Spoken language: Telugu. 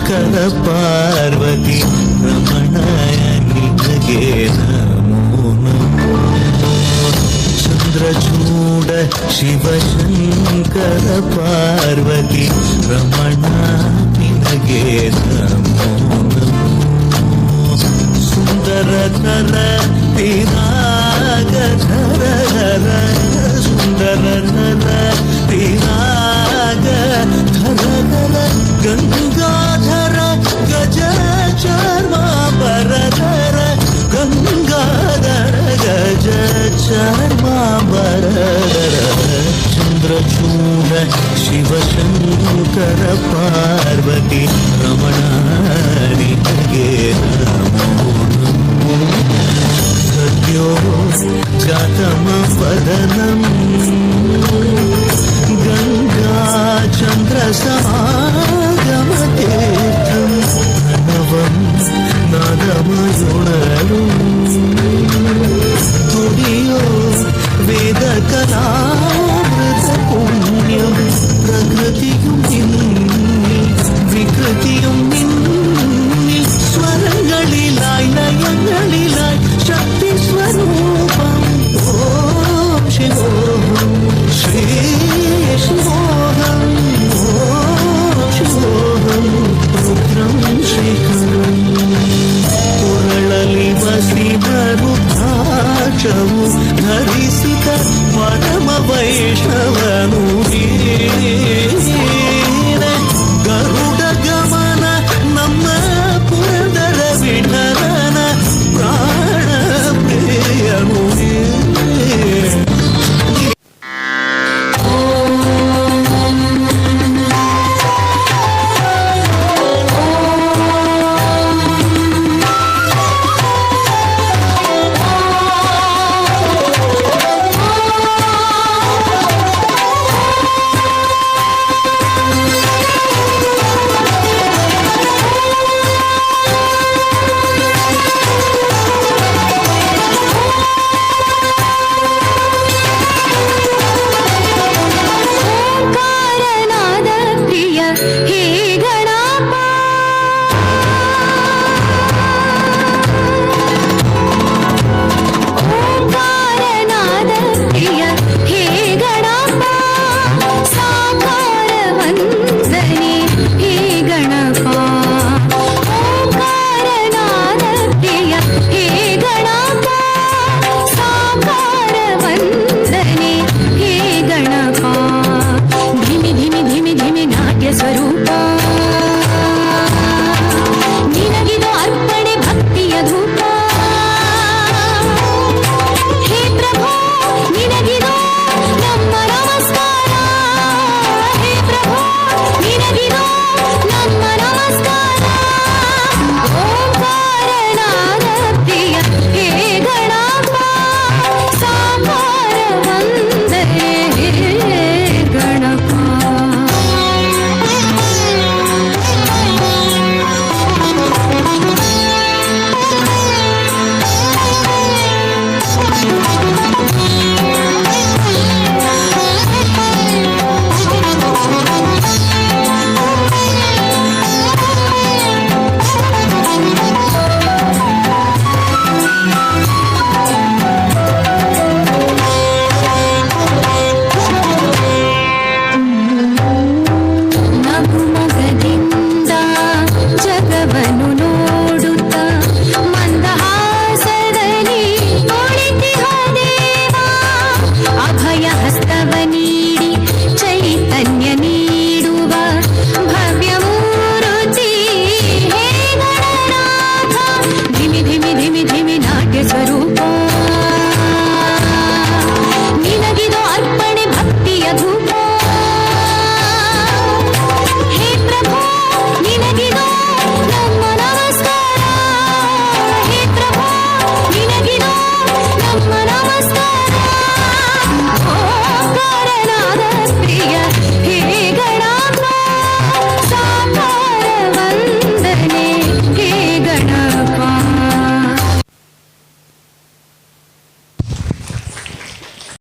ಶಿವಶಂಕರ ಪಾರ್ವತಿ ರಮಣಾಯ ನಿನಗೆ ನಮೋ ನಮೋ ಚಂದ್ರಚೂಡ ಶಿವಶಂಕರ ಪಾರ್ವತಿ ರಮಣ ನಿನಗೆ ನಮೋ ನಮೋ ಸುಂದರತರ ಪಿರಾಗಧರ ಧರ ಸುಂದರತರ ಪಿರಾಗ ಧರ ಧರ ಗಂಗಾಧರ శివశంకర పార్వతి రమణాని గద్యో జాతమ వదనం గంగా చంద్రసాగమతీర్థం నవం నాదమయుణరు తుడియో వేద కళామృత పుణ్యం പ്രകൃതിയും നിന്നിൽ വികൃതിയും നിന്നിൽ സ്വരങ്ങളിലായി നയങ്ങളിലായി ശക്തി സ്വരൂപം ഓം ശിവോഹം ശ്രീ ശിവോഹം ഓം ശിവോഹം രുദ്രം ശ്രീകരം പുരളലി വസിത ರುದ್ರಾಕ್ಷವು ಧರಿಸಿದ ಪರಮ ವೈಷ್ಣವನು